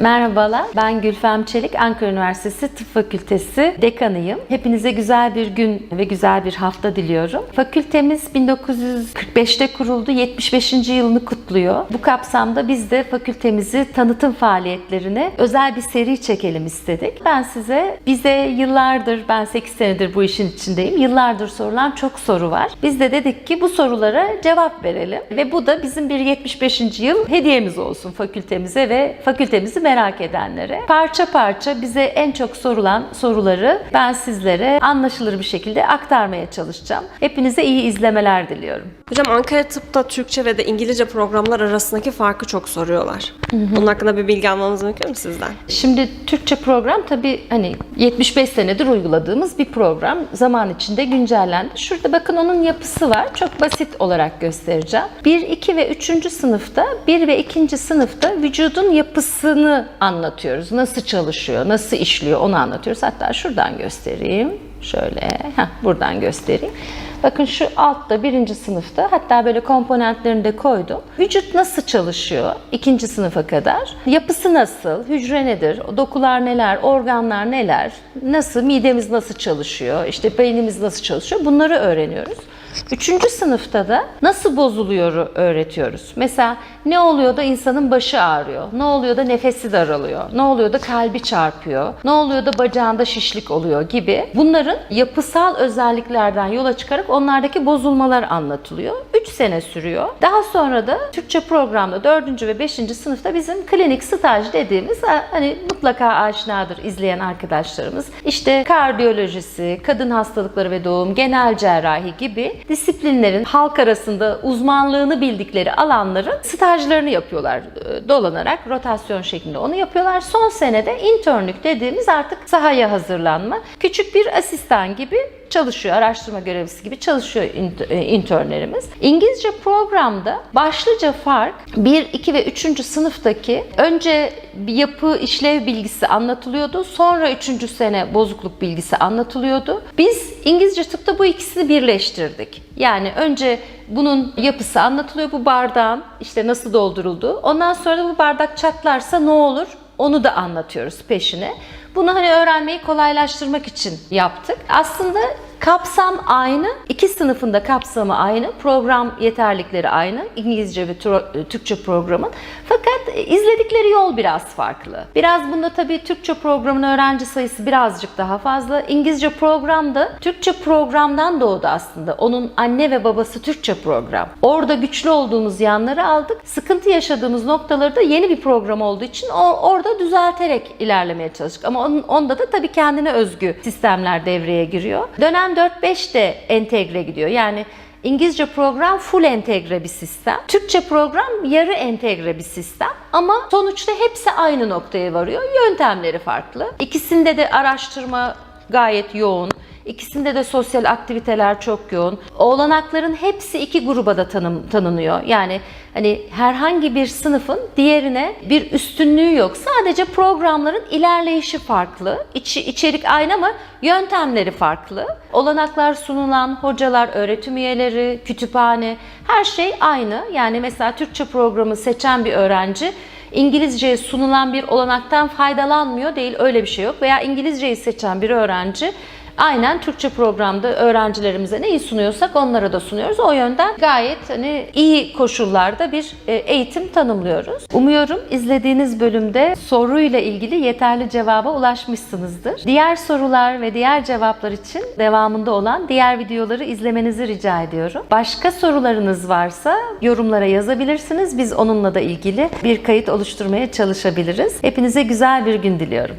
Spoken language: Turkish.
Merhabalar, ben Gülfem Çelik, Ankara Üniversitesi Tıp Fakültesi dekanıyım. Hepinize güzel bir gün ve güzel bir hafta diliyorum. Fakültemiz 1945'te kuruldu, 75. yılını kutluyor. Bu kapsamda biz de fakültemizi tanıtım faaliyetlerine özel bir seri çekelim istedik. Ben size, bize yıllardır, ben 8 senedir bu işin içindeyim, yıllardır sorulan çok soru var. Biz de dedik ki bu sorulara cevap verelim ve bu da bizim bir 75. yıl hediyemiz olsun fakültemize ve fakültemizi merak edenlere. Parça parça bize en çok sorulan soruları ben sizlere anlaşılır bir şekilde aktarmaya çalışacağım. Hepinize iyi izlemeler diliyorum. Hocam Ankara Tıp'ta Türkçe ve de İngilizce programlar arasındaki farkı çok soruyorlar. Bunun hakkında bir bilgi almamız mümkün mü sizden? Şimdi Türkçe program tabii hani 75 senedir uyguladığımız bir program. Zaman içinde güncellendi. Şurada bakın onun yapısı var. Çok basit olarak göstereceğim. 1, 2 ve 3. sınıfta 1 ve 2. sınıfta vücudun yapısını anlatıyoruz. Nasıl çalışıyor, nasıl işliyor onu anlatıyoruz. Hatta şuradan göstereyim. Şöyle, heh, buradan göstereyim. Bakın şu altta birinci sınıfta hatta böyle komponentlerini de koydum. Vücut nasıl çalışıyor ikinci sınıfa kadar? Yapısı nasıl? Hücre nedir? Dokular neler? Organlar neler? Nasıl? Midemiz nasıl çalışıyor? İşte beynimiz nasıl çalışıyor? Bunları öğreniyoruz. Üçüncü sınıfta da nasıl bozuluyor öğretiyoruz. Mesela ne oluyor da insanın başı ağrıyor? Ne oluyor da nefesi daralıyor? Ne oluyor da kalbi çarpıyor? Ne oluyor da bacağında şişlik oluyor gibi. Bunların yapısal özelliklerden yola çıkarak onlardaki bozulmalar anlatılıyor. 3 sene sürüyor. Daha sonra da Türkçe programda 4. ve 5. sınıfta bizim klinik staj dediğimiz hani mutlaka aşinadır izleyen arkadaşlarımız. İşte kardiyolojisi, kadın hastalıkları ve doğum, genel cerrahi gibi disiplinlerin halk arasında uzmanlığını bildikleri alanların stajlarını yapıyorlar. Ee, Dolanarak rotasyon şeklinde onu yapıyorlar. Son senede internlük dediğimiz artık sahaya hazırlanma. Küçük bir asistan gibi çalışıyor, araştırma görevlisi gibi çalışıyor e, internlerimiz. İngilizce programda başlıca fark 1, 2 ve 3. sınıftaki önce yapı işlev bilgisi anlatılıyordu. Sonra 3. sene bozukluk bilgisi anlatılıyordu. Biz İngilizce tıpta bu ikisini birleştirdik. Yani önce bunun yapısı anlatılıyor bu bardağın işte nasıl doldurulduğu. Ondan sonra bu bardak çatlarsa ne olur onu da anlatıyoruz peşine. Bunu hani öğrenmeyi kolaylaştırmak için yaptık. Aslında kapsam aynı. İki sınıfında kapsamı aynı. Program yeterlikleri aynı. İngilizce ve Tür- Türkçe programın. Fakat izledikleri yol biraz farklı. Biraz bunda tabii Türkçe programın öğrenci sayısı birazcık daha fazla. İngilizce program da Türkçe programdan doğdu aslında. Onun anne ve babası Türkçe program. Orada güçlü olduğumuz yanları aldık. Sıkıntı yaşadığımız noktaları da yeni bir program olduğu için orada düzelterek ilerlemeye çalıştık. Ama onda da tabii kendine özgü sistemler devreye giriyor. Dönem 4-5 de entegre gidiyor. Yani İngilizce program full entegre bir sistem. Türkçe program yarı entegre bir sistem. Ama sonuçta hepsi aynı noktaya varıyor. Yöntemleri farklı. İkisinde de araştırma gayet yoğun. İkisinde de sosyal aktiviteler çok yoğun. Olanakların hepsi iki gruba da tanım, tanınıyor. Yani hani herhangi bir sınıfın diğerine bir üstünlüğü yok. Sadece programların ilerleyişi farklı. İçi, içerik aynı ama yöntemleri farklı. Olanaklar sunulan hocalar, öğretim üyeleri, kütüphane her şey aynı. Yani mesela Türkçe programı seçen bir öğrenci İngilizceye sunulan bir olanaktan faydalanmıyor değil öyle bir şey yok. Veya İngilizceyi seçen bir öğrenci aynen Türkçe programda öğrencilerimize neyi sunuyorsak onlara da sunuyoruz. O yönden gayet hani iyi koşullarda bir e, eğitim tanımlıyoruz. Umuyorum izlediğiniz bölümde soruyla ilgili yeterli cevaba ulaşmışsınızdır. Diğer sorular ve diğer cevaplar için devamında olan diğer videoları izlemenizi rica ediyorum. Başka sorularınız varsa yorumlara yazabilirsiniz. Biz onunla da ilgili bir kayıt oluşturmaya çalışabiliriz. Hepinize güzel bir gün diliyorum.